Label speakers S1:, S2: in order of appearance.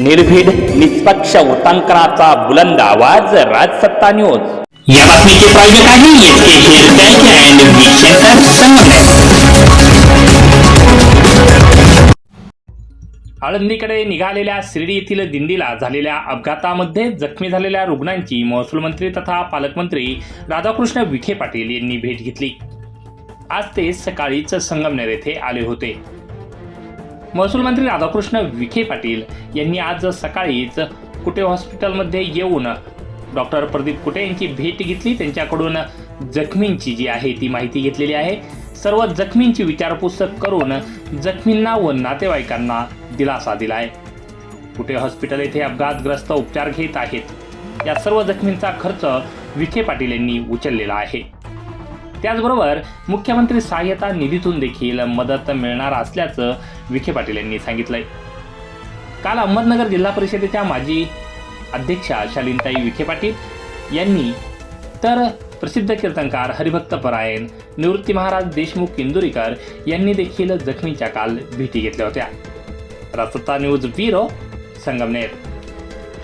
S1: निर्भीड निष्पक्ष उटंकनाचा बुलंद आवाज राजसत्ता न्यूज
S2: या बातमीचे प्रायोजक आहे
S1: आळंदीकडे निघालेल्या शिर्डी येथील दिंडीला झालेल्या अपघातामध्ये जखमी झालेल्या रुग्णांची महसूल मंत्री तथा पालकमंत्री राधाकृष्ण विखे पाटील यांनी भेट घेतली. आज ते सकाळीच संगमनेर येथे आले होते. महसूल मंत्री राधाकृष्ण विखे पाटील यांनी आज सकाळीच कुटे हॉस्पिटलमध्ये येऊन डॉक्टर प्रदीप कुटे यांची भेट घेतली. त्यांच्याकडून जखमींची जी आहे ती माहिती घेतलेली आहे. सर्व जखमींची विचारपूस करून जखमींना व नातेवाईकांना दिलासा दिलाय. कुटे हॉस्पिटल येथे अपघातग्रस्त उपचार घेत आहेत. या सर्व जखमींचा खर्च विखे पाटील यांनी उचललेला आहे. त्याचबरोबर मुख्यमंत्री सहाय्यता निधीतून देखील मदत मिळणार असल्याचं विखे पाटील यांनी सांगितलंय. काल अहमदनगर जिल्हा परिषदेच्या माजी अध्यक्षा शालिनताई विखे पाटील यांनी तर प्रसिद्ध कीर्तनकार हरिभक्त परायण निवृत्ती महाराज देशमुख इंदुरीकर यांनी देखील जखमीच्या काल भेटी घेतल्या होत्या. रसता न्यूज ब्युरो संगमनेर.